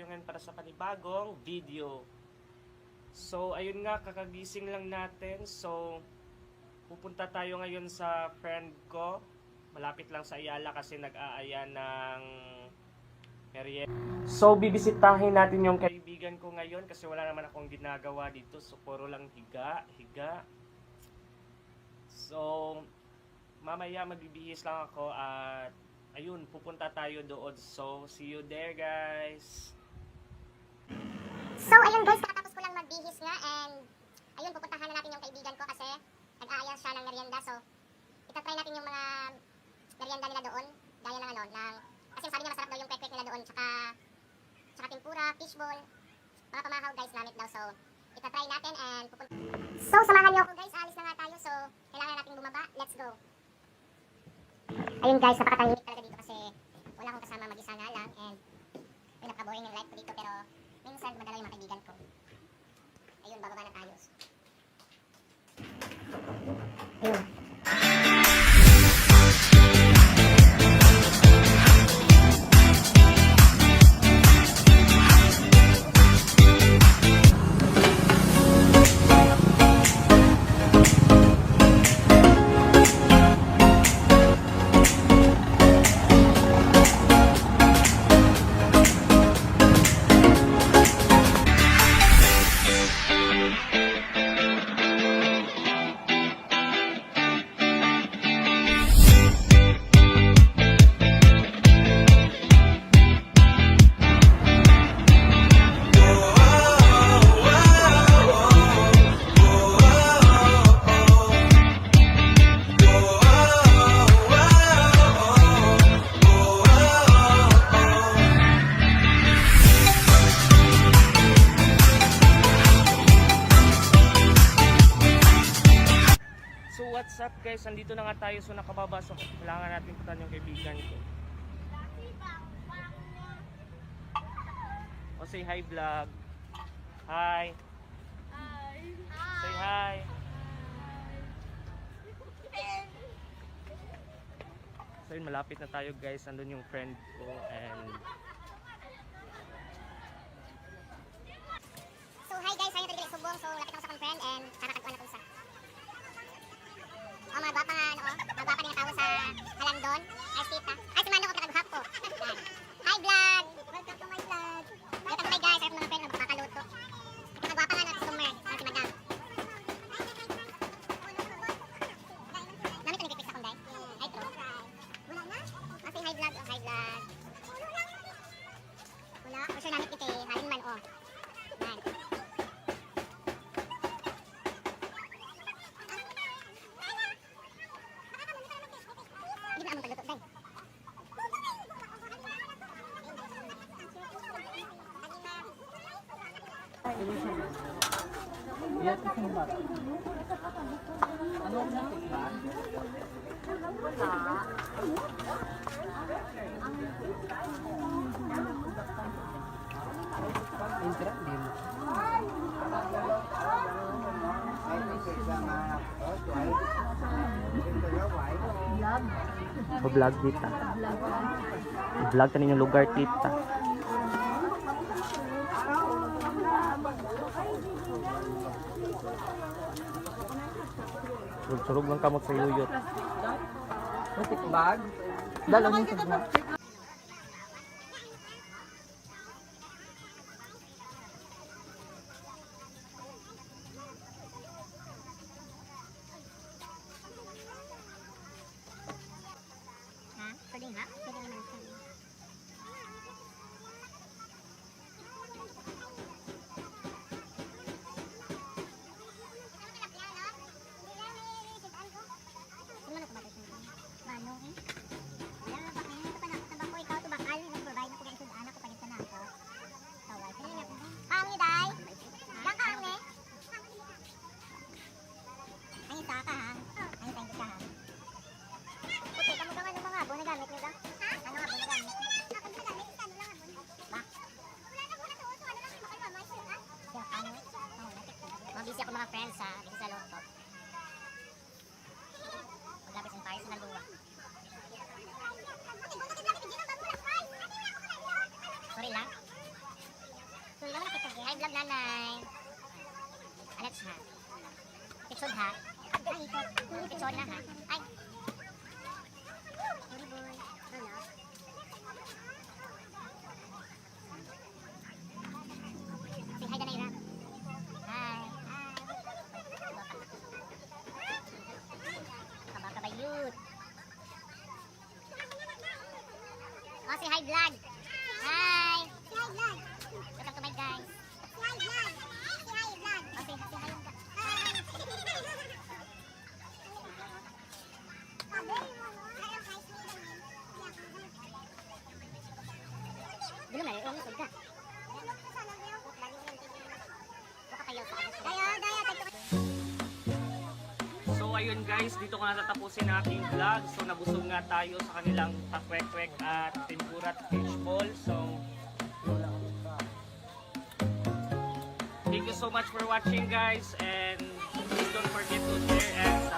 tayo ngayon para sa panibagong video. So, ayun nga, kakagising lang natin. So, pupunta tayo ngayon sa friend ko. Malapit lang sa Ayala kasi nag-aaya ng merienda. So, bibisitahin natin yung kaibigan ko ngayon kasi wala naman akong ginagawa dito. So, puro lang higa, higa. So, mamaya magbibihis lang ako at ayun, pupunta tayo doon. So, see you there guys! So, ayun guys, kakatapos ko lang magbihis nga and ayun, pupuntahan na natin yung kaibigan ko kasi nag-aaya siya ng merienda. So, itatry natin yung mga merienda nila doon. Gaya ng ano, ng, kasi sabi niya masarap daw yung kwek-kwek nila doon. Tsaka, tsaka tempura, fishball, mga pamahaw guys, namit daw. So, itatry natin and pupunta. So, samahan niyo ako guys. Alis na nga tayo. So, kailangan natin bumaba. Let's go. Ayun guys, napakatahimik talaga dito kasi wala akong kasama mag-isa nga lang and ay, napaka-boring yung life ko dito pero minsan madala yung mga kaibigan ko. Ayun, bababa na tayo. Guys, andito na nga tayo so nakababa so kailangan natin puntahan yung kaibigan ko. O say hi vlog. Hi. Say hi. So yun, malapit na tayo guys. Andun yung friend ko and Wala. For sure namin ito eh. Halin man, oh. Yan. Hindi ba ang magluto, day? vlog tita. Vlog kanin yung lugar tita. Surug lang kamot sa yuyot. Putik bag. Dala mo sa bag. friends are Oh, say hi vlog. Hi. Say hi vlog. Welcome to my guys. Say hi vlog. Say hi vlog. Oh, say, say hi yung ka- Belum ada kak. Daya, daya, So ayun guys, dito ko natatapusin ang aking vlog. So nabusog nga tayo sa kanilang pakwek-kwek at tempura at fishball. So Thank you so much for watching guys and please don't forget to share and.